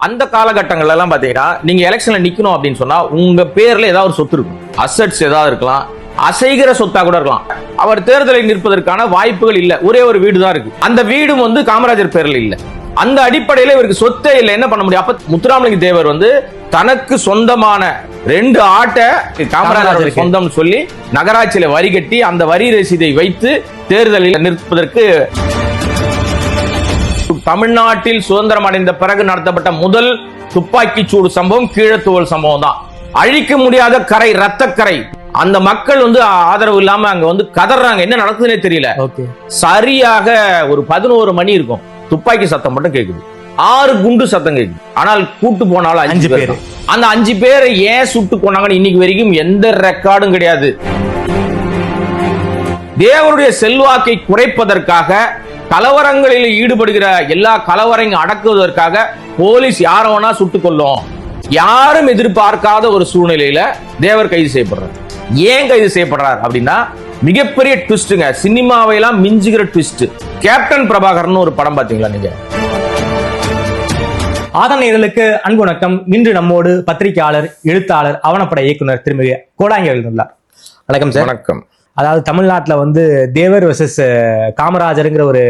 அந்த காலகட்டங்கள்ல எல்லாம் பாத்தீங்கன்னா நீங்க எலெக்ஷன்ல நிக்கணும் அப்படின்னு சொன்னா உங்க பேர்ல ஏதாவது ஒரு சொத்து இருக்கும். அசட்ஸ் ஏதாவது இருக்கலாம். அசைகிற சொத்தா கூட இருக்கலாம். அவர் தேர்தலில் நிற்பதற்கான வாய்ப்புகள் இல்ல. ஒரே ஒரு வீடு தான் இருக்கு. அந்த வீடும் வந்து காமராஜர் பேர்ல இல்ல. அந்த அடிப்படையில இவருக்கு சொத்தே இல்லை. என்ன பண்ண முடியும்? அப்ப முத்துராமலிங்க தேவர் வந்து தனக்கு சொந்தமான ரெண்டு ஆட்டை காமராஜர். சொந்தம் சொல்லி நகராட்சியில வரி கட்டி அந்த வரி ரசீதை வைத்து தேர்தலில் நிற்பதற்கு தமிழ்நாட்டில் சுதந்திரம் அடைந்த பிறகு நடத்தப்பட்ட முதல் துப்பாக்கி சூடு சம்பவம் கீழத்துவல் சம்பவம் தான் அழிக்க முடியாத கரை ரத்தக்கரை அந்த மக்கள் வந்து ஆதரவு இல்லாம அங்க வந்து கதறாங்க. என்ன நடக்குதுன்னே தெரியல. ஓகே. சரியாக ஒரு பதினோரு மணி இருக்கும். துப்பாக்கி சத்தம் மட்டும் கேக்குது. ஆறு குண்டு சத்தம் கேக்குது. ஆனால் கூட்டு போனாலும் அஞ்சு பேர். அந்த அஞ்சு பேரை ஏன் சுட்டு கொண்டாங்கன்னு இன்னைக்கு வரைக்கும் எந்த ரெக்கார்டும் கிடையாது. தேவருடைய செல்வாக்கை குறைப்பதற்காக கலவரங்களில் ஈடுபடுகிற எல்லா கலவரங்க அடக்குவதற்காக போலீஸ் யார வேணா சுட்டுக் கொல்லும். யாரும் எதிர்பார்க்காத ஒரு சூழ்நிலையில தேவர் கைது செய்யப்படுறார். ஏன் கைது செய்யப்படுறார் அப்படின்னா மிகப்பெரிய ட்விஸ்ட்டுங்க. சினிமாவையெல்லாம் மிஞ்சுகிற ட்விஸ்ட் கேப்டன் பிரபாகர்னு ஒரு படம் பாத்தீங்களா நீங்க? ஆதனையர்களுக்கு அன்பு வணக்கம். இன்று நம்மோடு பத்திரிகையாளர் எழுத்தாளர் ஆவணப்பட இயக்குனர் திருமிகு கோடாங்கி எழுந்துள்ளார் வணக்கம் சார். வணக்கம். அதாவது தமிழ்நாட்டில் வந்து தேவர் வர்சஸ் காமராஜருங்கிற ஒரு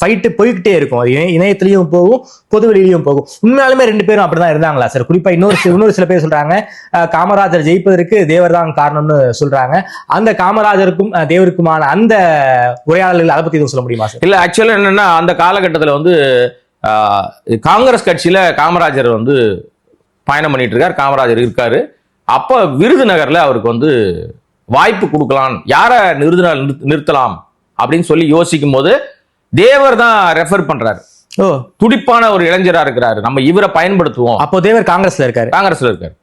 ஃபைட்டு போய்கிட்டே இருக்கும். அது இணைய- இணையத்துலையும் போகும் பொதுவெளியிலையும் போகும். உண்மையாலுமே ரெண்டு பேரும் அப்படிதான் இருந்தாங்களா சார் குறிப்பா இன்னொரு இன்னொரு சில பேர் சொல்றாங்க காமராஜர் ஜெயிப்பதற்கு தேவர் தான் காரணம்னு சொல்றாங்க. அந்த காமராஜருக்கும் தேவருக்குமான அந்த உரையாடல்கள் அதை பத்தி எதுவும் சொல்ல முடியுமா சார் இல்ல ஆக்சுவலா என்னன்னா அந்த காலகட்டத்தில் வந்து காங்கிரஸ் கட்சியில காமராஜர் வந்து பயணம் பண்ணிட்டு இருக்கார். காமராஜர் இருக்காரு. அப்ப விருதுநகர்ல அவருக்கு வந்து வாய்ப்பு கொடுக்கலாம். யாரை விருதுநகர் நிறுத்த- நிறுத்தலாம்? அப்படின்னு சொல்லி யோசிக்கும் போது தேவர் தான் ரெஃபர் பண்றாரு. ஓ. துடிப்பான ஒரு இளைஞரா இருக்கிறாரு. நம்ம இவரை பயன்படுத்துவோம். அப்போ தேவர் காங்கிரஸ்ல இருக்காரு. காங்கிரஸ்ல இருக்காரு.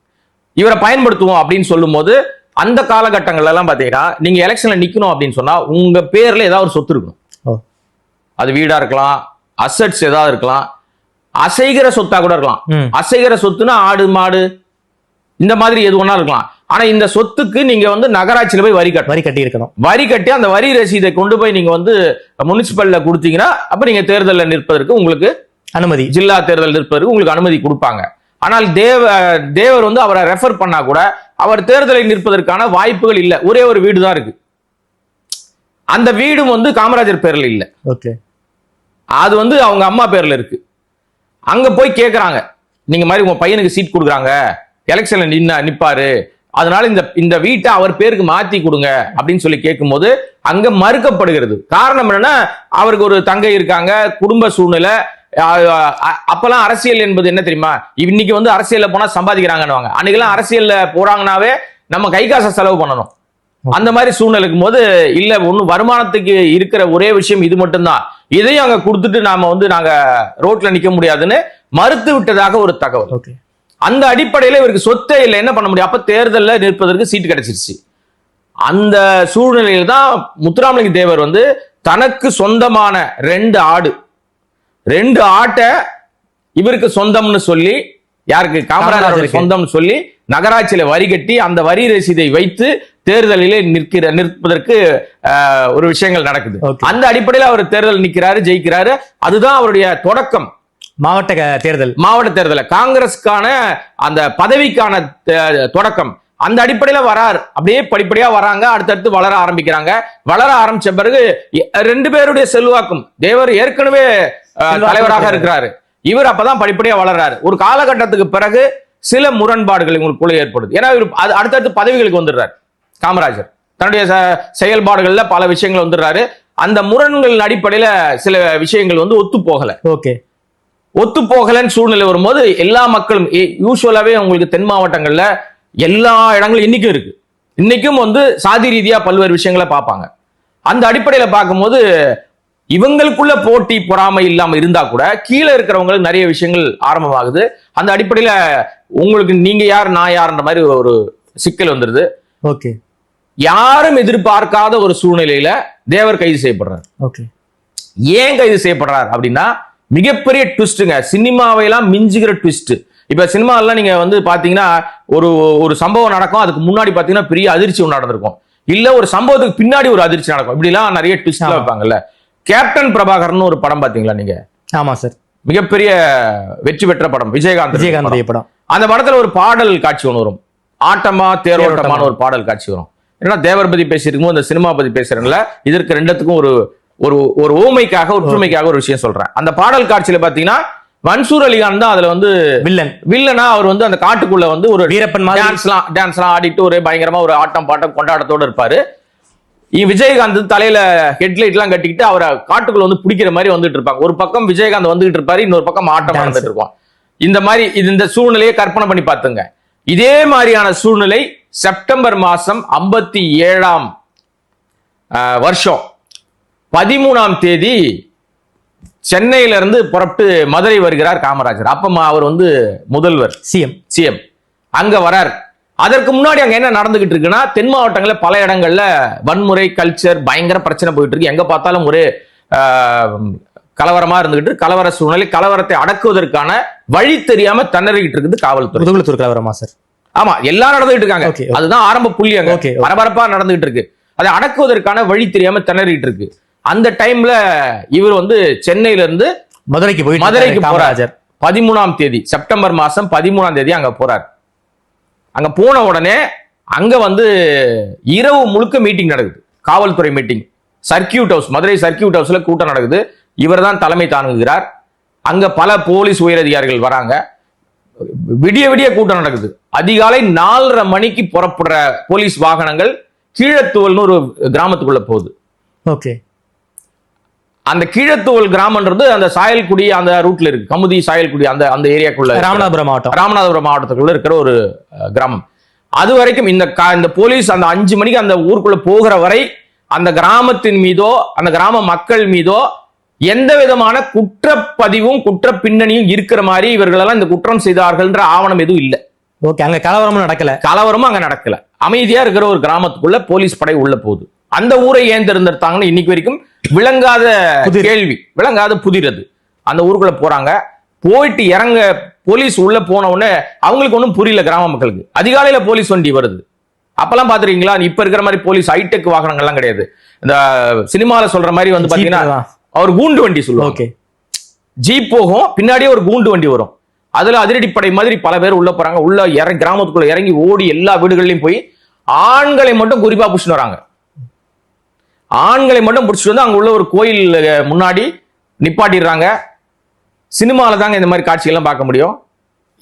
இவரை பயன்படுத்துவோம் அப்படின்னு சொல்லும்போது அந்த காலகட்டங்கள்ல எல்லாம் பாத்தீங்கன்னா நீங்க எலெக்ஷன்ல நிக்கணும் அப்படின்னு சொன்னா உங்க பேர்ல ஏதாவது ஒரு சொத்து இருக்கும் ஓ. அது வீடா இருக்கலாம் அசட்ஸ் ஏதாவது இருக்கலாம். அசைகிற சொத்தா கூட இருக்கலாம். அசைகிற சொத்துனா ஆடு மாடு இந்த மாதிரி எது ஒண்ணா இருக்கலாம். ஆனா இந்த சொத்துக்கு நீங்க வந்து நகராட்சியில போய் வரி கட்டணும். வரி கட்டி இருக்கணும் வரி கட்டி அந்த வரி ரசீதை கொண்டு போய் நீங்க வந்து முனிசிபல்ல கொடுத்தீங்கன்னா அப்ப நீங்க தேர்தலில் நிற்பதற்கு உங்களுக்கு அனுமதி. ஜில்லா தேர்தல் நிற்பதற்கு உங்களுக்கு அனுமதி கொடுப்பாங்க. ஆனால் தேவ தேவர் வந்து அவரை ரெஃபர் பண்ணா கூட அவர் தேர்தலில் நிற்பதற்கான வாய்ப்புகள் இல்ல. ஒரே ஒரு வீடு தான் இருக்கு. அந்த வீடும் வந்து காமராஜர் பேர்ல இல்ல. ஓகே. அது வந்து அவங்க அம்மா பேர்ல இருக்கு. அங்க போய் கேக்குறாங்க. நீங்க மாதிரி உங்க பையனுக்கு சீட் கொடுக்குறாங்க. எலெக்ஷன்ல நின்னா நிப்பாரு. அதனால இந்த இந்த வீட்டை அவர் பேருக்கு மாத்தி கொடுங்க அப்படின்னு சொல்லி கேட்கும்போது அங்க மறுக்கப்படுகிறது. காரணம் என்னன்னா அவருக்கு ஒரு தங்கை இருக்காங்க குடும்ப சூழ்நிலை அப்பெல்லாம் அரசியல் என்பது என்ன தெரியுமா? இன்னைக்கு வந்து அரசியல்ல போனா சம்பாதிக்கிறாங்கன்னு அன்னைக்கெல்லாம் அரசியல்ல போறாங்கனாவே நம்ம கை காசை செலவு பண்ணணும். அந்த மாதிரி சூழ்நிலைக்கும் போது இல்ல ஒண்ணு வருமானத்துக்கு இருக்கிற ஒரே விஷயம் இது மட்டும்தான். இதையும் அங்க கொடுத்துட்டு நாம வந்து நாங்க ரோட்ல நிக்க முடியாதுன்னு மறுத்து விட்டதாக ஒரு தகவல். அந்த அடிப்படையில இவருக்கு சொத்தே இல்லை. என்ன பண்ண முடியும்? அப்ப தேர்தல்ல நிற்பதற்கு சீட் கிடைச்சிருச்சு. அந்த சூழ்நிலையில தான் முத்துராமலிங்க தேவர் வந்து தனக்கு சொந்தமான ரெண்டு ஆடு ரெண்டு ஆட்டை இவருக்கு சொந்தம்னு சொல்லி யாருக்கு? காமராஜருக்கு. சொந்தம்னு சொல்லி நகராட்சியில வரி கட்டி அந்த வரி ரசீதை வைத்து தேர்தலிலே நிற்கிற நிற்பதற்கு ஒரு விஷயங்கள் நடக்குது. அந்த அடிப்படையில் அவர் தேர்தல் நிக்கிறாரு ஜெயிக்கிறாரு. அதுதான் அவருடைய தொடக்கம். மாவட்ட தேர்தல். மாவட்ட தேர்தலில் காங்கிரஸ்க்கான அந்த பதவிக்கான தொடக்கம். அந்த அடிப்படையில வரார். அப்படியே படிப்படியா வராங்க. அடுத்தடுத்து வளர ஆரம்பிக்கிறாங்க. வளர ஆரம்பிச்ச பிறகு ரெண்டு பேருடைய செல்வாக்கும் தேவர் ஏற்கனவே தலைவராக இருக்கிறார். இவர் அப்பதான் படிப்படியா வளர்றாரு. ஒரு காலகட்டத்துக்கு பிறகு சில முரண்பாடுகள் உங்களுக்குள்ள ஏற்படுது. ஏன்னா இவர் அடுத்தடுத்து பதவிகளுக்கு வந்துடுறாரு. காமராஜர். தன்னுடைய செயல்பாடுகள்ல பல விஷயங்கள் வந்துடுறாரு. அந்த முரண்களின் அடிப்படையில சில விஷயங்கள் வந்து ஒத்து போகல. ஓகே. ஒத்து போகலன்னு சூழ்நிலை வரும்போது எல்லா மக்களும் யூஸ்வலாவே உங்களுக்கு தென் மாவட்டங்கள்ல எல்லா இடங்களும் இன்னைக்கும் இருக்கு. இன்னைக்கும் வந்து சாதி ரீதியா பல்வேறு விஷயங்களை பார்ப்பாங்க. அந்த அடிப்படையில பார்க்கும்போது இவங்களுக்குள்ள போட்டி பொறாமை இல்லாம இருந்தா கூட கீழே இருக்கிறவங்களுக்கு நிறைய விஷயங்கள் ஆரம்பமாகுது. அந்த அடிப்படையில உங்களுக்கு நீங்க யார் நான் யார்ன்ற மாதிரி ஒரு சிக்கல் வந்துருது. ஓகே. யாரும் எதிர்பார்க்காத ஒரு சூழ்நிலையில தேவர் கைது செய்யப்படுறார். ஓகே. ஏன் கைது செய்யப்படுறார் அப்படின்னா மிகப்பெரிய ட்விஸ்ட்டுங்க. சினிமாவையெல்லாம் மிஞ்சுகிற ட்விஸ்ட். இப்ப சினிமாலாம் நீங்க வந்து பாத்தீங்கன்னா ஒரு ஒரு சம்பவம் நடக்கும். அதுக்கு முன்னாடி பாத்தீங்கன்னா பெரிய அதிர்ச்சி ஒன்று நடந்திருக்கும். இல்ல ஒரு சம்பவத்துக்கு பின்னாடி ஒரு அதிர்ச்சி நடக்கும். இப்படிலாம் நிறைய ட்விஸ்ட் ஆமா. வைப்பாங்கல்ல. கேப்டன் பிரபாகர்னு ஒரு படம் பாத்தீங்களா நீங்க? ஆமா சார். மிகப்பெரிய வெற்றி பெற்ற படம். விஜயகாந்த் விஜயகாந்த் படம். அந்த படத்துல ஒரு பாடல் காட்சி ஒன்று வரும். ஆட்டமா தேரோட்டமான தேரோட்டமா. ஒரு பாடல் காட்சி வரும். ஏன்னா தேவர் பத்தி பேசியிருக்கும் இந்த சினிமா பத்தி பேசுறேன்ல. இதற்கு ரெண்டுத்துக்கும் ஒரு ஒரு ஒரு ஓமைக்காக ஒற்றுமைக்காக ஒரு விஷயம் சொல்றேன். அந்த பாடல் காட்சியில பாத்தீங்கன்னா மன்சூர் அலிகான் தான் அதுல வந்து வில்லன் வில்லனா அவர் வந்து அந்த காட்டுக்குள்ள வந்து ஒரு வீரப்பன் டான்ஸ்லாம் டான்ஸ்லாம் ஆடிட்டு ஒரு பயங்கரமா ஒரு ஆட்டம் பாட்டம் கொண்டாட்டத்தோட இருப்பாரு. விஜயகாந்த் தலையில ஹெட்லைட் எல்லாம் கட்டிக்கிட்டு அவரை காட்டுக்குள்ள வந்து பிடிக்கிற மாதிரி வந்துட்டு இருப்பாங்க. ஒரு பக்கம் விஜயகாந்த் வந்துகிட்டு இருப்பாரு இன்னொரு பக்கம் ஆட்டம். நடந்துட்டு இருக்கும். இந்த மாதிரி இது இந்த சூழ்நிலையை கற்பனை பண்ணி பார்த்துங்க. இதே மாதிரியான சூழ்நிலை செப்டம்பர் மாசம் ஐம்பத்தி ஏழாம் வருஷம். பதிமூணாம் தேதி சென்னையில இருந்து புறப்பட்டு மதுரை வருகிறார் காமராஜர். அப்ப அவர் வந்து முதல்வர். சிஎம் சிஎம் அங்க வரார். அதற்கு முன்னாடி அங்க என்ன நடந்துகிட்டு இருக்குன்னா தென் மாவட்டங்கள்ல பல இடங்கள்ல வன்முறை கல்ச்சர் பயங்கர பிரச்சனை போயிட்டு இருக்கு. எங்க பார்த்தாலும் ஒரு கலவரமா இருந்துகிட்டு கலவர சூழ்நிலை கலவரத்தை அடக்குவதற்கான வழி தெரியாம திணறிக்கிட்டு இருக்குது காவல்துறை. முதுகுளத்தூர் கலவரமா சார் ஆமா எல்லாம் நடந்துகிட்டு இருக்காங்க. அதுதான் ஆரம்ப புள்ளி அங்க. பரபரப்பா நடந்துகிட்டு இருக்கு. அதை அடக்குவதற்கான வழி தெரியாம திணறிட்டு இருக்கு. அந்த டைம்ல இவர் வந்து சென்னையில இருந்து மதுரைக்கு போயிட்டு மதுரைக்கு போறார். பதிமூணாம் தேதி செப்டம்பர் மாசம் பதிமூணாம் தேதி அங்க போறார். அங்க போன உடனே அங்க வந்து இரவு முழுக்க மீட்டிங் நடக்குது. காவல்துறை meeting circuit house Madurai circuit ஹவுஸ்ல கூட்டம் நடக்குது. இவர் தான் தலைமை தாங்குகிறார். அங்க பல போலீஸ் உயரதிகாரிகள் வராங்க. விடிய விடிய கூட்டம் நடக்குது. அதிகாலை நாலரை மணிக்கு புறப்படுற போலீஸ் வாகனங்கள் கீழத்துவல்னு ஒரு கிராமத்துக்குள்ள போகுது. ஓகே. அந்த கீழத்துவல் கிராமன்றது அந்த சாயல்குடி அந்த ரூட்ல இருக்கு. கமுதி சாயல்குடி அந்த அந்த ஏரியாக்குள்ள ராமநாதபுரம் மாவட்டம். ராமநாதபுரம் மாவட்டத்துக்குள்ள இருக்கிற ஒரு கிராமம். அது வரைக்கும் இந்த இந்த போலீஸ் அந்த அஞ்சு மணிக்கு அந்த ஊருக்குள்ள போகிற வரை அந்த கிராமத்தின் மீதோ அந்த கிராம மக்கள் மீதோ எந்த விதமான குற்றப்பதிவும் குற்ற பின்னணியும் இருக்கிற மாதிரி இவர்களெல்லாம் இந்த குற்றம் செய்தார்கள்ன்ற ஆவணம் எதுவும் இல்லை. ஓகே அங்க கலவரமும் நடக்கல. கலவரமும் அங்க நடக்கல. அமைதியா இருக்கிற ஒரு கிராமத்துக்குள்ள போலீஸ் படை உள்ள போகுது. அந்த ஊரை ஏன் தேர்ந்தெடுத்தாங்கன்னு இன்னைக்கு வரைக்கும் விளங்காத. கேள்வி. விளங்காத புதிரது அந்த ஊருக்குள்ள போறாங்க. போயிட்டு இறங்க போலீஸ் உள்ள போன உடனே அவங்களுக்கு ஒன்றும் புரியல கிராம மக்களுக்கு. அதிகாலையில போலீஸ் வண்டி வருது. அப்பெல்லாம் பாத்துருக்கீங்களா இப்ப இருக்கிற மாதிரி போலீஸ் ஹைடெக் வாகனங்கள்லாம் கிடையாது. இந்த சினிமால சொல்ற மாதிரி வந்து பாத்தீங்கன்னா. அவர் கூண்டு வண்டி சொல்லுவாங்க. ஓகே. ஜீப் போகும் பின்னாடியே ஒரு கூண்டு வண்டி வரும். அதுல அதிரடிப்படை மாதிரி பல பேர் உள்ள போறாங்க. உள்ள இறங்கி கிராமத்துக்குள்ள இறங்கி ஓடி எல்லா வீடுகள்லயும் போய் ஆண்களை மட்டும் குறிப்பா புடிச்சுட்டு வராங்க. ஆண்களை மட்டும் புடிச்சிட்டு வந்து அங்க உள்ள ஒரு கோயில் முன்னாடி நிப்பாட்டிடுறாங்க. சினிமால தாங்க இந்த மாதிரி காட்சிகள்லாம் பார்க்க முடியும்.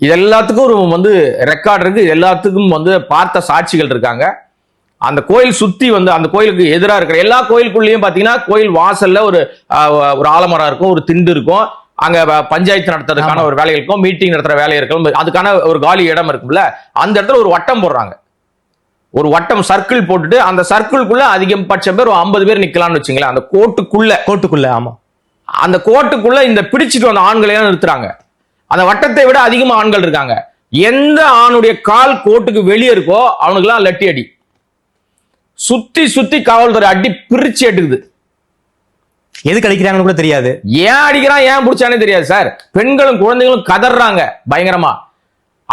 இது எல்லாத்துக்கும் ஒரு வந்து ரெக்கார்ட் இருக்கு. இது எல்லாத்துக்கும் வந்து பார்த்த சாட்சிகள் இருக்காங்க. அந்த கோயில் சுத்தி வந்து அந்த கோயிலுக்கு எதிரா இருக்கிற எல்லா கோயிலுக்குள்ளேயும் பாத்தீங்கன்னா கோயில் வாசல்ல ஒரு ஒரு ஆலமரம் இருக்கும் ஒரு திண்டு இருக்கும். அங்க பஞ்சாயத்து நடத்துறதுக்கான. ஒரு வேலை இருக்கும் மீட்டிங் நடத்துற வேலை இருக்கும். அதுக்கான ஒரு காலி இடம் இருக்கும்ல அந்த இடத்துல ஒரு வட்டம் போடுறாங்க. ஒரு வட்டம் சர்க்கிள் போட்டுட்டு அந்த சர்க்கிள்குள்ள அதிகபட்சம் பேர் ஒரு ஐம்பது பேர் நிக்கலாம்னு வச்சுங்களேன். அந்த கோட்டுக்குள்ள. கோட்டுக்குள்ள ஆமா. அந்த கோட்டுக்குள்ள இந்த பிடிச்சிட்டு வந்த ஆண்களை எல்லாம் நிறுத்துறாங்க. அந்த வட்டத்தை விட அதிகமா ஆண்கள் இருக்காங்க. எந்த ஆணுடைய கால் கோட்டுக்கு வெளியே இருக்கோ அவனுக்கெல்லாம் லட்டி அடி. சுத்தி சுத்தி காவல்துறை அடி பிரிச்சு எடுக்குது எதுக்கு அடிக்கிறாங்கன்னு கூட தெரியாது. ஏன் அடிக்கிறான்? ஏன் பிடிச்சானே தெரியாது சார். பெண்களும் குழந்தைகளும் கதறாங்க பயங்கரமா.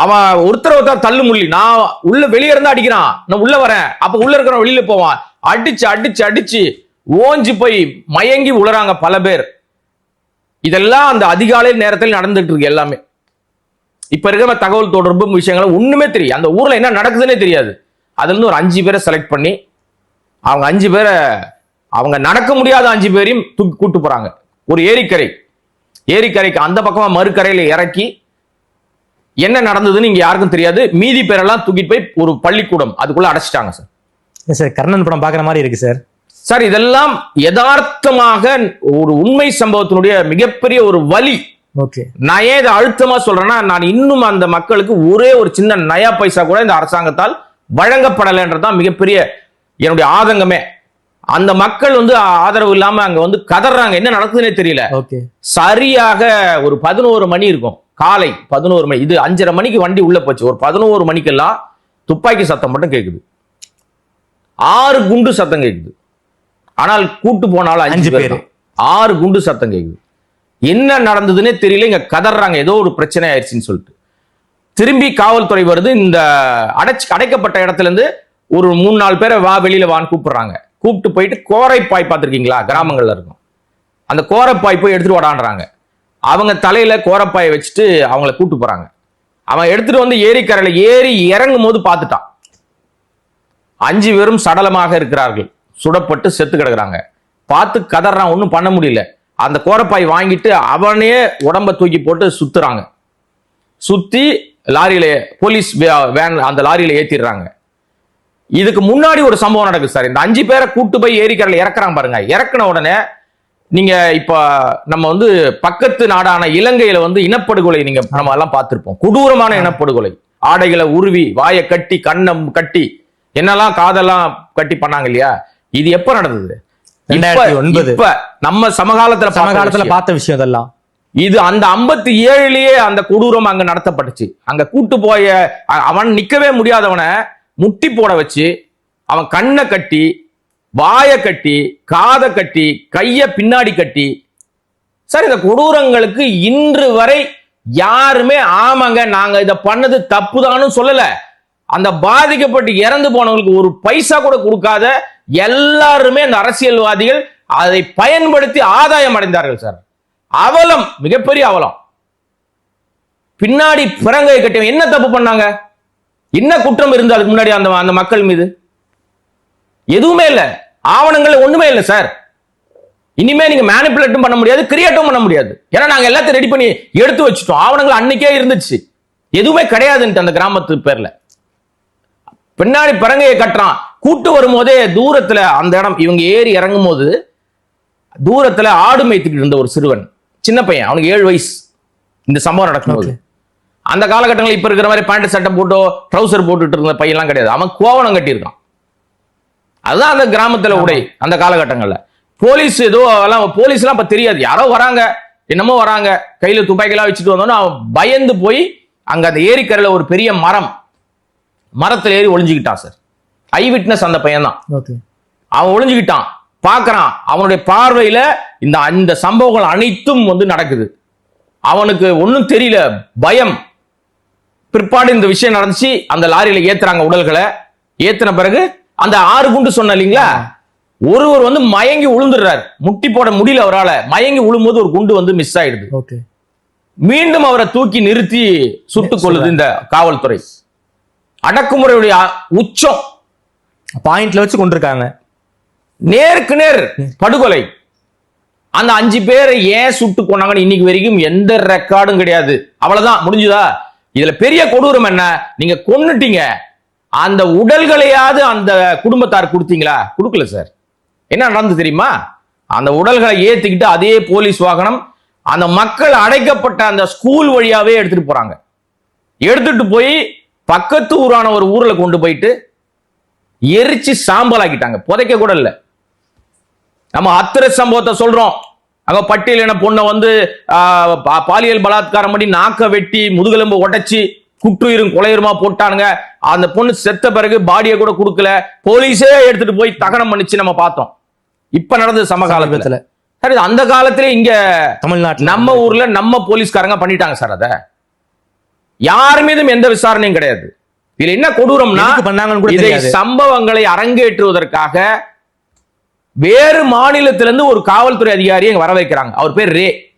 அவன் ஒருத்தர் ஒருத்தர் தள்ளு முள்ளி. நான் உள்ள வெளியே இருந்தா அடிக்கிறான். நான் உள்ள வரேன். அப்ப உள்ள இருக்கிறவன் வெளியில போவான். அடிச்சு அடிச்சு அடிச்சு ஓஞ்சி போய் மயங்கி உளறாங்க பல பேர். இதெல்லாம் அந்த அதிகாலை நேரத்தில் நடந்துட்டு இருக்கு எல்லாமே. இப்ப இருக்கிற தகவல் தொடர்பு விஷயங்கள் ஒண்ணுமே தெரியும் அந்த ஊர்ல என்ன நடக்குதுன்னே தெரியாது. அதுல இருந்து ஒரு அஞ்சு பேரை செலக்ட் பண்ணி அவங்க அஞ்சு பேரை அவங்க நடக்க முடியாத அஞ்சு பேரையும் தூக்கி கூட்டு போறாங்க. ஒரு ஏரிக்கரை. ஏரிக்கரைக்கு அந்த பக்கமா மறுக்கரையில இறக்கி என்ன நடந்ததுன்னு இங்க யாருக்கும் தெரியாது. மீதி பேரெல்லாம் தூக்கிட்டு போய் ஒரு பள்ளிக்கூடம் அதுக்குள்ள அடைச்சிட்டாங்க சார். சார் கர்ணன் படம் பாக்குற மாதிரி இருக்கு சார். சார் இதெல்லாம் யதார்த்தமாக ஒரு உண்மை சம்பவத்தினுடைய மிகப்பெரிய ஒரு வலி. ஓகே. நான் ஏன் இதை அழுத்தமா சொல்றேன்னா நான் இன்னும் அந்த மக்களுக்கு ஒரே ஒரு சின்ன நயா பைசா கூட இந்த அரசாங்கத்தால் வழங்கப்படலைன்றதுதான் மிகப்பெரிய என்னுடைய ஆதங்கமே. அந்த மக்கள் வந்து ஆதரவு இல்லாம அங்க வந்து கதறாங்க. என்ன நடக்குதுன்னே தெரியல. ஓகே. சரியாக ஒரு பதினோரு மணி இருக்கும். காலை பதினோரு மணி. இது அஞ்சரை மணிக்கு வண்டி உள்ள போச்சு. ஒரு பதினோரு மணிக்கெல்லாம் துப்பாக்கி சத்தம் மட்டும் கேக்குது. ஆறு குண்டு சத்தம் கேக்குது. ஆனால் கூட்டு போனாலும் அஞ்சு பேர். ஆறு குண்டு சத்தம் கேக்குது. என்ன நடந்ததுன்னே தெரியல. இங்க கதறாங்க. ஏதோ ஒரு பிரச்சனை ஆயிடுச்சுன்னு சொல்லிட்டு. திரும்பி காவல்துறை வருது. இந்த அடைச்சு அடைக்கப்பட்ட இடத்துல இருந்து ஒரு மூணு நாலு பேரை வா வெளியில வான்னு கூப்பிடுறாங்க. கூப்பிட்டு போயிட்டு கோரைப்பாய் பார்த்துருக்கீங்களா? கிராமங்களில் இருக்கும். அந்த கோரைப்பாய் போய் எடுத்துட்டு ஓடான்றாங்க அவங்க தலையில் கோரப்பாயை வச்சுட்டு அவங்கள கூப்பிட்டு போறாங்க. அவன் எடுத்துட்டு வந்து ஏரிக்கரையில் ஏறி இறங்கும் போது பார்த்துட்டான். அஞ்சு பேரும் சடலமாக இருக்கிறார்கள். சுடப்பட்டு செத்து கிடக்குறாங்க. பார்த்து கதறான் ஒன்றும் பண்ண முடியல. அந்த கோரப்பாய் வாங்கிட்டு அவனே உடம்ப தூக்கி போட்டு சுத்துறாங்க. சுத்தி லாரியில போலீஸ் வே- வேன் அந்த லாரியில ஏத்திடுறாங்க. இதுக்கு முன்னாடி ஒரு சம்பவம் நடக்குது சார். இந்த அஞ்சு பேரை கூட்டு போய் ஏரிக்கரையில இறக்குறாங்க பாருங்க. இறக்குன உடனே நீங்க இப்ப நம்ம வந்து பக்கத்து நாடான இலங்கையில வந்து இனப்படுகொலை நீங்க நம்ம எல்லாம் பார்த்திருப்போம். கொடூரமான இனப்படுகொலை. ஆடைகளை உருவி வாயை கட்டி கண்ணம் கட்டி என்னெல்லாம் காதெல்லாம் கட்டி பண்ணாங்க இல்லையா? இது எப்ப நடந்தது? இப்ப- 2009. இப்ப நம்ம சமகாலத்துல சமகாலத்துல. பார்த்த விஷயம் இதெல்லாம். இது அந்த ஐம்பத்தி ஏழுலயே அந்த கொடூரம் அங்க நடத்தப்பட்டுச்சு. அங்க கூட்டு போய அவன் நிக்கவே முடியாதவனை முட்டி போட வச்சு அவன் கண்ணை கட்டி வாயை கட்டி காதை கட்டி கையை பின்னாடி கட்டி. சார் இந்த கொடூரங்களுக்கு இன்று வரை யாருமே ஆமாங்க நாங்க இதை பண்ணது தப்புதான்னு சொல்லல. அந்த பாதிக்கப்பட்டு இறந்து போனவங்களுக்கு ஒரு பைசா கூட கொடுக்காத எல்லாருமே அந்த அரசியல்வாதிகள் அதை பயன்படுத்தி ஆதாயம் அடைந்தார்கள் சார். அவலம் மிகப்பெரிய அவலம். பின்னாடி பிறங்கை கட்டியவன் என்ன தப்பு பண்ணாங்க? என்ன குற்றம் இருந்து அதுக்கு முன்னாடி அந்த அந்த மக்கள் மீது? எதுவுமே இல்லை. ஆவணங்கள் ஒண்ணுமே இல்லை சார் இனிமே நீங்க மேனிப்புலேட்டும் பண்ண முடியாது கிரியேட்டும் பண்ண முடியாது. ஏன்னா நாங்க எல்லாத்தையும் ரெடி பண்ணி எடுத்து வச்சுட்டோம். ஆவணங்கள் அன்னைக்கே இருந்துச்சு. எதுவுமே கிடையாதுன்ட்டு அந்த கிராமத்து பேர்ல. பின்னாடி பரங்கையை கட்டுறான். கூட்டு வரும்போதே தூரத்துல அந்த இடம் இவங்க ஏறி இறங்கும் போது தூரத்துல ஆடு மேய்த்துக்கிட்டு இருந்த ஒரு சிறுவன் சின்ன பையன் அவனுக்கு ஏழு வயசு. இந்த சம்பவம் நடக்கும்போது. அந்த காலகட்டங்களில் இப்ப இருக்கிற மாதிரி பேண்ட் சட்டை போட்டோ ட்ரௌசர் போட்டுட்டு இருந்த பையன்லாம் கிடையாது. அவன் கோவணம் கட்டியிருக்கான். அதுதான் அந்த கிராமத்துல உடை அந்த காலகட்டங்கள்ல. போலீஸ் ஏதோ எல்லாம் போலீஸ்லாம் இப்ப தெரியாது. யாரோ வராங்க. என்னமோ வராங்க. கையில துப்பாக்கிலாம் வச்சுட்டு வந்தோன்னா அவன் பயந்து போய் அங்க அந்த ஏரிக்கரையில ஒரு பெரிய மரம் மரத்துல ஏறி ஒளிஞ்சுக்கிட்டான் சார். ஐ விட்னஸ் அந்த பையன் தான் ஓகே. அவன் ஒளிஞ்சுக்கிட்டான். பார்க்கறான் அவனுடைய பார்வையில இந்த அந்த சம்பவங்கள் அனைத்தும் வந்து நடக்குது. அவனுக்கு ஒண்ணும் தெரியல. பயம். பிற்பாடு இந்த விஷயம் நடந்துச்சு. அந்த லாரியில ஏத்துறாங்க உடல்களை. ஏத்துன பிறகு அந்த ஆறு குண்டு சொன்ன இல்லைங்களா? ஒருவர் வந்து மயங்கி உளுந்துடுறாரு. முட்டி போட முடியல அவரால. மயங்கி உழும்போது ஒரு குண்டு வந்து மிஸ் ஆயிடுது. ஓகே. மீண்டும் அவரை தூக்கி நிறுத்தி சுட்டுக் கொள்ளுது இந்த காவல்துறை. அடக்குமுறையுடைய உச்சம். பாயிண்ட்ல வச்சு கொண்டிருக்காங்க. நேருக்கு நேர் படுகொலை. அந்த அஞ்சு பேரை ஏன் சுட்டு கொண்டாங்கன்னு இன்னைக்கு வரைக்கும் எந்த ரெக்கார்டும் கிடையாது. அவ்வளவுதான். முடிஞ்சுதா? இதுல பெரிய கொடூரம் என்ன? நீங்க கொன்னுட்டீங்க. அந்த உடல்களையாவது அந்த குடும்பத்தார் கொடுத்தீங்களா? கொடுக்கல சார் என்ன நடந்து தெரியுமா? அந்த உடல்களை ஏத்திக்கிட்டு அதே போலீஸ் வாகனம் அந்த மக்கள் அடைக்கப்பட்ட அந்த ஸ்கூல் வழியாவே எடுத்துட்டு போறாங்க. எடுத்துட்டு போய் பக்கத்து ஊரான ஒரு ஊர்ல கொண்டு போயிட்டு எரிச்சு சாம்பல் ஆக்கிட்டாங்க புதைக்க கூட இல்லை. நம்ம அத்திர சம்பவத்தை சொல்றோம். அங்க பட்டியலின பொண்ணை வந்து பாலியல் பலாத்காரம் பண்ணி நாக்க வெட்டி முதுகெலும்பு உடைச்சி குற்றுயிரும் கொலையுருமா போட்டானுங்க. அந்த பொண்ணு செத்த பிறகு பாடியை கூட கொடுக்கல. போலீஸே எடுத்துட்டு போய் தகனம் பண்ணிச்சு நம்ம பார்த்தோம். இப்ப நடந்தது சமகாலத்துல சரி அந்த காலத்திலே இங்க தமிழ்நாட்டுல நம்ம ஊர்ல நம்ம போலீஸ்காரங்க பண்ணிட்டாங்க சார் அத. யார் மீதும் எந்த விசாரணையும் கிடையாது. இதுல என்ன கொடூரம்னா எதுக்கு பண்ணாங்கன்னு கூட இதை சம்பவங்களை அரங்கேற்றுவதற்காக வேறு மாநிலத்திலிருந்து ஒரு காவல்துறை அதிகாரியை வர வைக்கிறாங்க. அவர் பேர் ரே.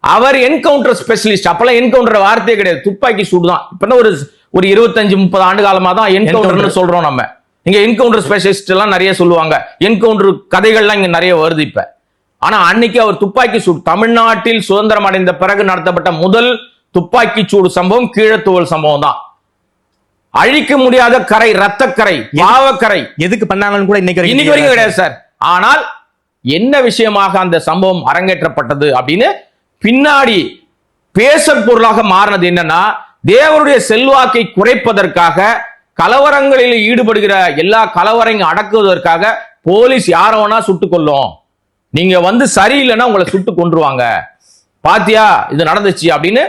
அவர் என்கவுண்டர் ஸ்பெஷலிஸ்ட் அப்பெல்லாம் என்கவுண்டர் வார்த்தையே கிடையாது. துப்பாக்கி சூடு தான். இப்ப ஒரு ஒரு இருபத்தஞ்சு முப்பது ஆண்டு காலமா தான் என்கவுண்டர்னு. சொல்றோம் நம்ம. இங்க என்கவுண்டர் ஸ்பெஷலிஸ்ட் எல்லாம் நிறைய சொல்லுவாங்க. என்கவுண்டர் கதைகள்லாம் இங்க நிறைய வருது இப்ப. ஆனா அன்னைக்கு அவர் துப்பாக்கி சூடு தமிழ்நாட்டில் சுதந்திரம் அடைந்த பிறகு நடத்தப்பட்ட முதல் துப்பாக்கி சூடு சம்பவம் கீழத்துவல் சம்பவம் தான். அழிக்க முடியாத கரை ரத்தக்கரை பாவக்கரை. எதுக்கு பண்ணாங்கன்னு கூட இன்னைக்கு இன்னைக்கு வரைக்கும். கிடையாது சார். ஆனால் என்ன விஷயமாக அந்த சம்பவம் அரங்கேற்றப்பட்டது அப்படின்னு பின்னாடி பேச பொருளாக மாறினது என்னன்னா தேவருடைய செல்வாக்கை குறைப்பதற்காக கலவரங்களில் ஈடுபடுகிற எல்லா கலவரையும் அடக்குவதற்காக போலீஸ் யார வேணா சுட்டுக் கொல்லும். நீங்க வந்து சரியில்லைன்னா உங்களை சுட்டு கொன்றுவாங்க. பாத்தியா இது நடந்துச்சு அப்படின்னு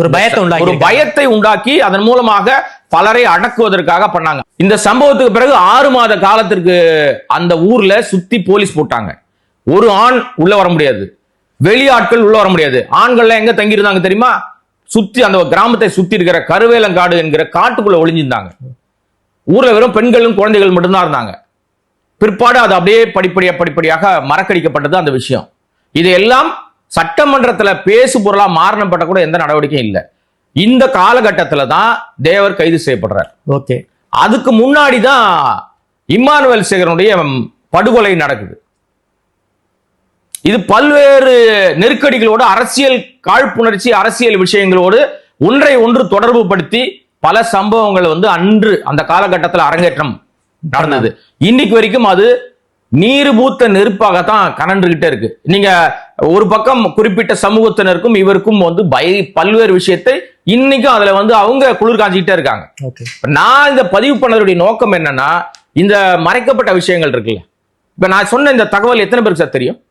ஒரு பயத்தை உண்டாக்கி ஒரு பயத்தை உண்டாக்கி அதன் மூலமாக பலரை அடக்குவதற்காக பண்ணாங்க. இந்த சம்பவத்துக்கு பிறகு ஆறு மாத காலத்திற்கு அந்த ஊர்ல சுத்தி போலீஸ் போட்டாங்க. ஒரு ஆண் உள்ள வர முடியாது. வெளியாட்கள் உள்ள வர முடியாது. ஆண்கள்லாம் எங்க தங்கியிருந்தாங்க தெரியுமா? சுத்தி அந்த கிராமத்தை சுத்தி இருக்கிற கருவேலங்காடு என்கிற காட்டுக்குள்ள ஒளிஞ்சிருந்தாங்க. ஊர்ல வெறும் பெண்களும் குழந்தைகள் மட்டும்தான் இருந்தாங்க. பிற்பாடு அது அப்படியே படிப்படியா படிப்படியாக மறக்கடிக்கப்பட்டது அந்த விஷயம். இதையெல்லாம் சட்டமன்றத்தில் பேசு பொருளாக மாறினப்பட்ட கூட எந்த நடவடிக்கையும் இல்லை. இந்த காலகட்டத்துல தான் தேவர் கைது செய்யப்படுறார். ஓகே. அதுக்கு முன்னாடி தான் இம்மானுவேல் சேகரனுடைய படுகொலை நடக்குது. இது பல்வேறு நெருக்கடிகளோடு அரசியல் காழ்ப்புணர்ச்சி அரசியல் விஷயங்களோடு ஒன்றை ஒன்று தொடர்பு படுத்தி பல சம்பவங்கள் வந்து அன்று அந்த காலகட்டத்தில் அரங்கேற்றம் நடந்தது. இன்னைக்கு வரைக்கும் அது நீர் பூத்த நெருப்பாகத்தான் கனன்றுகிட்டே இருக்கு. நீங்க ஒரு பக்கம் குறிப்பிட்ட சமூகத்தினருக்கும் இவருக்கும் வந்து பய பல்வேறு விஷயத்தை இன்னைக்கும் அதுல வந்து அவங்க குளிர் காஞ்சிக்கிட்டே இருக்காங்க. நான் இந்த பதிவு பண்ணதுடைய நோக்கம் என்னன்னா இந்த மறைக்கப்பட்ட விஷயங்கள் இருக்குல்ல. இப்ப நான் சொன்ன இந்த தகவல் எத்தனை பேருக்கு சார் தெரியும்?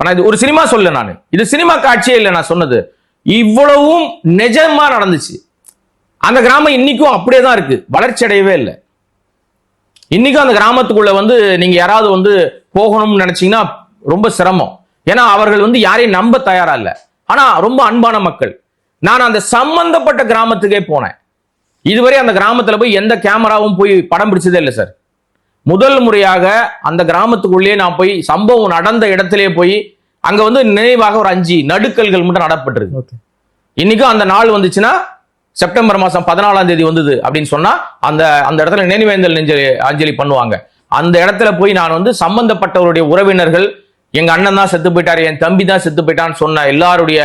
நான் இது ஒரு சினிமா சொல்ல நான். இது சினிமா காட்சியே இல்லை நான் சொன்னது. இவ்வளவும் நிஜமா நடந்துச்சு. அந்த கிராமம் இன்னைக்கும் அப்படியே தான் இருக்கு. வளர்ச்சி அடையவே இல்லை. இன்னைக்கும் அந்த கிராமத்துக்குள்ள வந்து நீங்க யாராவது வந்து போகணும்னு நினைச்சீங்கன்னா ரொம்ப சிரமம். ஏன்னா அவர்கள் வந்து யாரையும் நம்ப தயாரா இல்ல. ஆனா ரொம்ப அன்பான மக்கள். நான் அந்த சம்பந்தப்பட்ட கிராமத்துக்கே போனேன். இதுவரை அந்த கிராமத்துல போய் எந்த கேமராவும் போய் படம் பிடிச்சதே இல்லை சார். முதல் முறையாக அந்த கிராமத்துக்குள்ளேயே நான் போய் சம்பவம் நடந்த இடத்திலே போய் அங்க வந்து நினைவாக ஒரு அஞ்சு நடுக்கல்கள் மட்டும் நடப்பட்டிருக்கு. இன்னைக்கும் அந்த நாள் வந்துச்சுன்னா செப்டம்பர் மாசம் பதினாலாம் தேதி வந்தது அப்படின்னு சொன்னா அந்த அந்த இடத்துல நினைவேந்தல் நெஞ்சலி அஞ்சலி பண்ணுவாங்க. அந்த இடத்துல போய் நான் வந்து சம்பந்தப்பட்டவருடைய உறவினர்கள் எங்க அண்ணன் தான் செத்து போயிட்டாரு என் தம்பி தான் செத்து போயிட்டான்னு சொன்ன எல்லாருடைய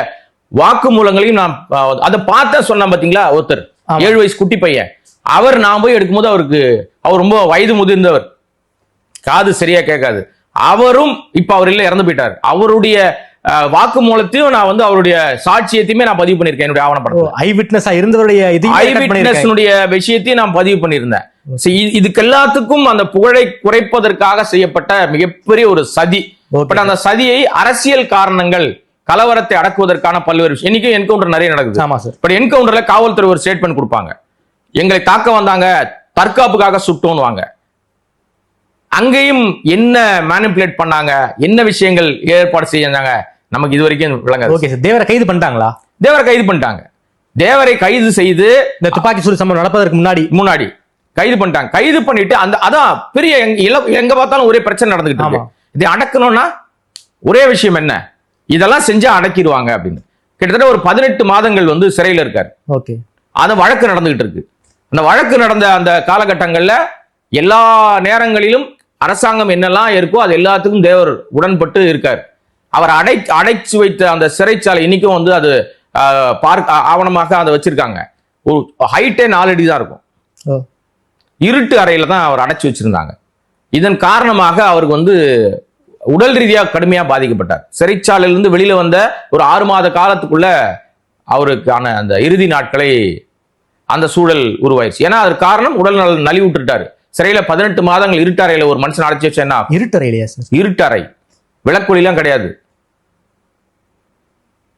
வாக்குமூலங்களையும் நான் அதை பார்த்த சொன்னேன் பாத்தீங்களா ஒருத்தர். ஏழு வயசு குட்டி பையன். அவர் நான் போய் எடுக்கும்போது அவருக்கு அவர் ரொம்ப வயது முதிர்ந்தவர். காது சரியா கேட்காது. அவரும் இப்ப அவர் இல்ல இறந்து போயிட்டார். அவருடைய அஹ், வாக்குமூலத்தையும் நான் வந்து அவருடைய சாட்சியத்தையுமே நான் பதிவு பண்ணிருக்கேன் என்னுடைய ஓ ஆவணப்படத்தில் ஐ விட்னஸா இருந்தவருடைய ஐ. விட்னஸ்னுடைய விஷயத்தையும் நான் பதிவு பண்ணியிருந்தேன். இதுக்கு எல்லாத்துக்கும் அந்த புகழை குறைப்பதற்காக செய்யப்பட்ட மிகப்பெரிய ஒரு சதி. பட் அந்த சதியை அரசியல் காரணங்கள் கலவரத்தை அடக்குவதற்கான பல்வேறு விஷயம். இன்னைக்கும் என்கவுண்டர் நிறைய நடக்குது. ஆமா சார் பட் என்கவுண்டர்ல காவல்துறை ஒரு ஸ்டேட்மெண்ட் கொடுப்பாங்க. எங்களை தாக்க வந்தாங்க தற்காப்புக்காக சுட்டோன்னுவாங்க அங்கேயும் என்ன மேனிப்புலேட் பண்ணாங்க என்ன விஷயங்கள் ஏற்பாடு செஞ்சாங்க நமக்கு இது வரைக்கும் விளங்காது. ஓகே சார் தேவரை கைது பண்ணிட்டாங்களா? தேவரை கைது பண்ணிட்டாங்க. தேவரை கைது செய்து இந்த துப்பாக்கி சூடு சம்பவம் நடப்பதற்கு முன்னாடி. முன்னாடி கைது பண்ணிட்டாங்க. கைது பண்ணிட்டு அந்த அதான் பெரிய எங்க பார்த்தாலும் ஒரே பிரச்சனை நடந்துகிட்டு இருக்கு. இதை அடக்கணும்னா ஒரே விஷயம் என்ன? இதெல்லாம் செஞ்சா அடக்கிடுவாங்க அப்படின்னு. கிட்டத்தட்ட ஒரு பதினெட்டு மாதங்கள் வந்து சிறையில் இருக்காரு. ஓகே. அந்த வழக்கு நடந்துகிட்டு இருக்கு. அந்த வழக்கு நடந்த அந்த காலகட்டங்கள்ல எல்லா நேரங்களிலும் அரசாங்கம் என்னெல்லாம் இருக்கோ அது எல்லாத்துக்கும் தேவர் உடன்பட்டு இருக்கார். அவர் அடை அடைச்சு வைத்த அந்த சிறைச்சாலை இன்னைக்கும் வந்து அது பார்க் ஆவணமாக அதை வச்சிருக்காங்க. ஒரு ஹைட்டே நாலடி தான் இருக்கும். இருட்டு அறையில தான் அவர் அடைச்சு வச்சிருந்தாங்க. இதன் காரணமாக அவருக்கு வந்து உடல் ரீதியாக கடுமையா பாதிக்கப்பட்டார். சிறைச்சாலையிலிருந்து வெளியில வந்த ஒரு ஆறு மாத காலத்துக்குள்ள அவருக்கான அந்த இறுதி நாட்களை அந்த சூழல் உருவாயிருச்சு ஏன்னா அதற்கு காரணம் உடல் நல நலிவுட்டுட்டாரு சிறையில பதினெட்டு மாதங்கள் இருட்டறையில ஒரு மனுஷன் அடைச்சு வச்சா என்ன? இருட்டறையிலையா சார்? இருட்டறை. விளக்கொலிலாம் கிடையாது.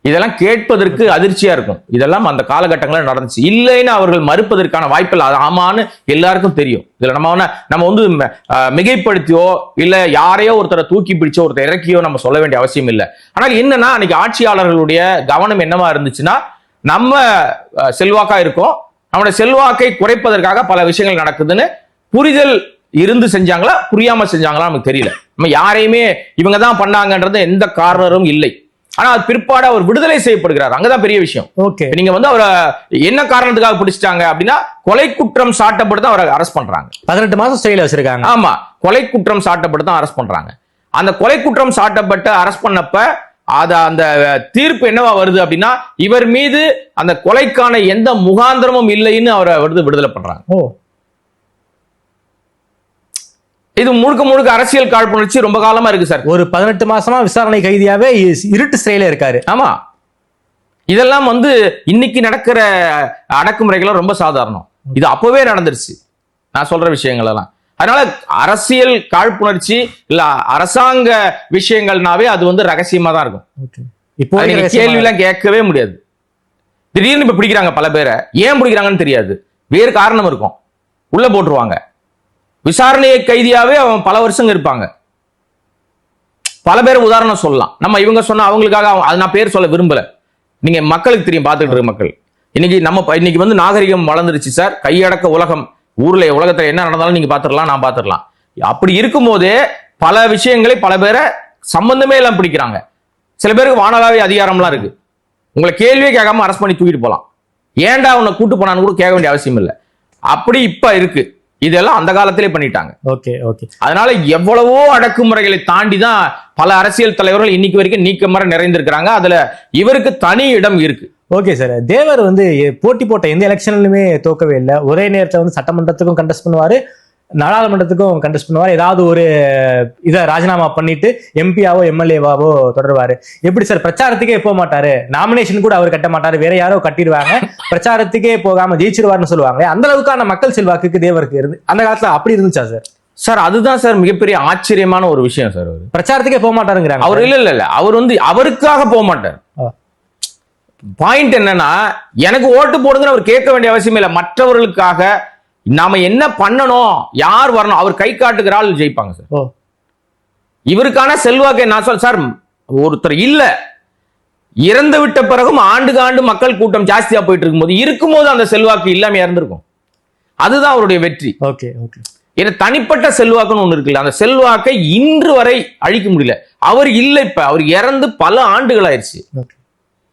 இதெல்லாம் கேட்பதற்கு அதிர்ச்சியா இருக்கும். இதெல்லாம் அந்த காலகட்டங்களில் நடந்துச்சு. இல்லைன்னு அவர்கள் மறுப்பதற்கான வாய்ப்பில்லை அது ஆமான்னு எல்லாருக்கும் தெரியும். இதுல நம்ம நம்ம வந்து மிகைப்படுத்தியோ இல்ல யாரையோ ஒருத்தரை தூக்கி பிடிச்சோ ஒருத்தர் இறக்கியோ நம்ம சொல்ல வேண்டிய அவசியம் இல்லை. ஆனால் என்னன்னா அன்னைக்கு ஆட்சியாளர்களுடைய கவனம் என்னவா இருந்துச்சுன்னா நம்ம செல்வாக்கா இருக்கோம். நம்மளோட செல்வாக்கை குறைப்பதற்காக பல விஷயங்கள் நடக்குதுன்னு புரிதல் இருந்து செஞ்சாங்களா புரியாம செஞ்சாங்களா நமக்கு தெரியல. நம்ம யாரையுமே இவங்க தான் பண்ணாங்கன்றது எந்த காரணரும் இல்லை. ஆனா அது பிற்பாடு அவர் விடுதலை செய்யப்படுகிறார். அங்கதான் பெரிய விஷயம். ஓகே. நீங்க வந்து அவரை என்ன காரணத்துக்காக பிடிச்சிட்டாங்க அப்படின்னா கொலை குற்றம் சாட்டப்பட்டு அவரை அரெஸ்ட் பண்றாங்க. பதினெட்டு மாசம் சிறையில வச்சிருக்காங்க. ஆமா கொலை குற்றம் சாட்டப்பட்டு தான் அரெஸ்ட் பண்றாங்க. அந்த கொலை குற்றம் சாட்டப்பட்டு அரெஸ்ட் பண்ணப்ப அது அந்த தீர்ப்பு என்னவா வருது அப்படின்னா இவர் மீது அந்த கொலைக்கான எந்த முகாந்திரமும் இல்லைன்னு அவரை விடுதலை பண்றாங்க. ஓ. இது முழுக்க முழுக்க அரசியல் காழ்ப்புணர்ச்சி ரொம்ப காலமா இருக்கு சார். ஒரு பதினெட்டு மாசமா விசாரணை கைதியாவே இருட்டு சிறையில இருக்காரு. ஆமா. இதெல்லாம் வந்து இன்னைக்கு நடக்கிற அடக்குமுறைகள் ரொம்ப சாதாரணம். இது அப்பவே நடந்துருச்சு. நான் சொல்ற விஷயங்கள் எல்லாம் அதனால அரசியல் காழ்ப்புணர்ச்சி இல்ல அரசாங்க விஷயங்கள்னாவே அது வந்து ரகசியமா தான் இருக்கும். இப்போ கேள்வி எல்லாம் கேட்கவே முடியாது. திடீர்னு இப்ப பிடிக்கிறாங்க பல பேரை. ஏன் பிடிக்கிறாங்கன்னு தெரியாது. வேறு காரணம் இருக்கும். உள்ள போட்டுருவாங்க. விசாரணையை கைதியாவே அவன் பல வருஷங்க இருப்பாங்க. பல பேர் உதாரணம் சொல்லலாம். நம்ம இவங்க சொன்னா அவங்களுக்காக அது நான் பேர் சொல்ல விரும்பல. நீங்க மக்களுக்கு தெரியும் பார்த்துட்டு இருக்க மக்கள். இன்னைக்கு நம்ம இன்னைக்கு வந்து நாகரிகம் வளர்ந்துருச்சு சார். கையடக்க உலகம் ஊர்ல உலகத்துல என்ன நடந்தாலும் நீங்க பாத்துடலாம் நான் பாத்துடலாம் அப்படி இருக்கும்போதே பல விஷயங்களை பல பேரை சம்பந்தமே எல்லாம் பிடிக்கிறாங்க. சில பேருக்கு வானலாவே அதிகாரம்லாம் இருக்கு. உங்களை கேள்வியே கேட்காம அரெஸ்ட் பண்ணி தூக்கிட்டு போகலாம் ஏன்டா உன்னை கூட்டு போனான்னு கூட கேட்க வேண்டிய அவசியம் இல்லை. அப்படி இப்ப இருக்கு. இதெல்லாம் அந்த காலத்திலே பண்ணிட்டாங்க. Okay okay. அதனால எவ்வளவோ அடக்குமுறைகளை தாண்டி தான் பல அரசியல் தலைவர்கள் இன்னைக்கு வரைக்கும் நீக்கமர நிறைந்திருக்கிறாங்க. அதுல இவருக்கு தனி இடம் இருக்கு. Okay sir. தேவர் வந்து போட்டி போட்ட எந்த எலெக்ஷன்லயுமே தோக்கவே இல்லை. ஒரே நேரத்துல வந்து சட்டமன்றத்துக்கும் கண்டெஸ்ட் பண்ணுவாரு. நாடாளுமன்றத்துக்கும் கண்டெஸ்ட் பண்ணுவாரு. ஏதாவது ஒரு இதை ராஜினாமா பண்ணிட்டு எம்பியாவோ எம்எல்ஏவாவோ தொடருவாரு. எப்படி சார் பிரச்சாரத்துக்கே போக மாட்டாரு? நாமினேஷன் கூட அவர் கட்ட மாட்டாரு. வேற யாரோ கட்டிடுவாங்க. பிரச்சாரத்துக்கே போகாம ஜெயிச்சிருவாருன்னு சொல்லுவாங்க அந்த அளவுக்கான மக்கள் செல்வாக்குக்கு தேவருக்கு இருந்து அந்த காலத்துல அப்படி இருந்துச்சா சார்? சார் அதுதான் சார் மிகப்பெரிய ஆச்சரியமான ஒரு விஷயம் சார் அவரு. பிரச்சாரத்துக்கே போக மாட்டாருங்கிறாங்க அவர் இல்ல இல்ல இல்ல. அவர் வந்து அவருக்காக போக மாட்டார். பாயிண்ட் என்னன்னா எனக்கு ஓட்டு போடுங்கன்னு அவர் கேட்க வேண்டிய அவசியம் இல்லை. மற்றவர்களுக்காக நாம என்ன பண்ணணும்? யார் வரணும்? அவர் கை காட்டுகிற ஆள் ஜெயிப்பாங்க சார். இவருக்கான செல்வாக்கை நான் சொல் சார் ஒருத்தர் இல்ல. இறந்து விட்ட பிறகும் ஆண்டுக்கு ஆண்டு மக்கள் கூட்டம் ஜாஸ்தியா போயிட்டு இருக்கும்போது இருக்கும்போது அந்த செல்வாக்கு இல்லாம இறந்திருக்கும் அதுதான் அவருடைய வெற்றி. Okay okay. ஏன்னா தனிப்பட்ட செல்வாக்குன்னு ஒண்ணு இருக்குல்ல அந்த செல்வாக்கை இன்று வரை அழிக்க முடியல. அவர் இல்ல இப்ப அவர் இறந்து பல ஆண்டுகள் ஆயிடுச்சு. ஓகே.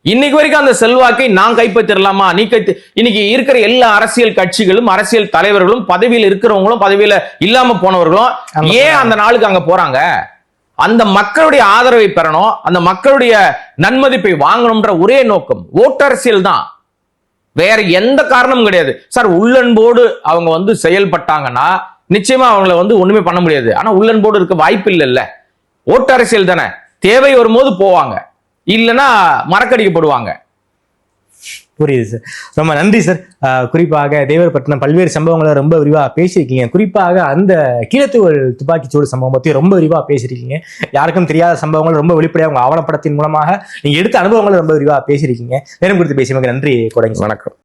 இன்னைக்கு வரைக்கும் அந்த செல்வாக்கை நான் கைப்பற்றிடலாமா? நீ கைத்து இன்னைக்கு இருக்கிற எல்லா அரசியல் கட்சிகளும் அரசியல் தலைவர்களும் பதவியில் இருக்கிறவங்களும் பதவியில இல்லாம போனவர்களும் ஏன் அந்த நாளுக்கு அங்க போறாங்க? அந்த மக்களுடைய ஆதரவை பெறணும் அந்த மக்களுடைய நன்மதிப்பை வாங்கணும்ன்ற ஒரே நோக்கம் ஓட்டரசியல் தான். வேற எந்த காரணமும் கிடையாது. சார் உள்ளன்போடு அவங்க வந்து செயல்பட்டாங்கன்னா நிச்சயமா அவங்கள வந்து ஒண்ணுமே பண்ண முடியாது. ஆனா உள்ளன்போடு இருக்க வாய்ப்பு இல்லைல்ல. ஓட்டரசியல் தானே. தேவை வரும்போது போவாங்க. இல்லைன்னா மறக்கடிக்கப்படுவாங்க. புரியுது சார் ரொம்ப நன்றி சார் குறிப்பாக தேவர் பட்டினம் பல்வேறு சம்பவங்களை ரொம்ப விரிவாக பேசியிருக்கீங்க. குறிப்பாக அந்த கீழத்தூவல் துப்பாக்கிச்சூடு சம்பவம் பற்றி ரொம்ப விரிவாக பேசியிருக்கீங்க. யாருக்கும் தெரியாத சம்பவங்கள் ரொம்ப வெளிப்படையாக உங்க ஆவணப்படத்தின் மூலமாக நீங்க எடுத்த அனுபவங்களை ரொம்ப விரிவாக பேசியிருக்கீங்க. நேரம் குறித்து பேசியமைக்கு நன்றி கொடைங்க வணக்கம்.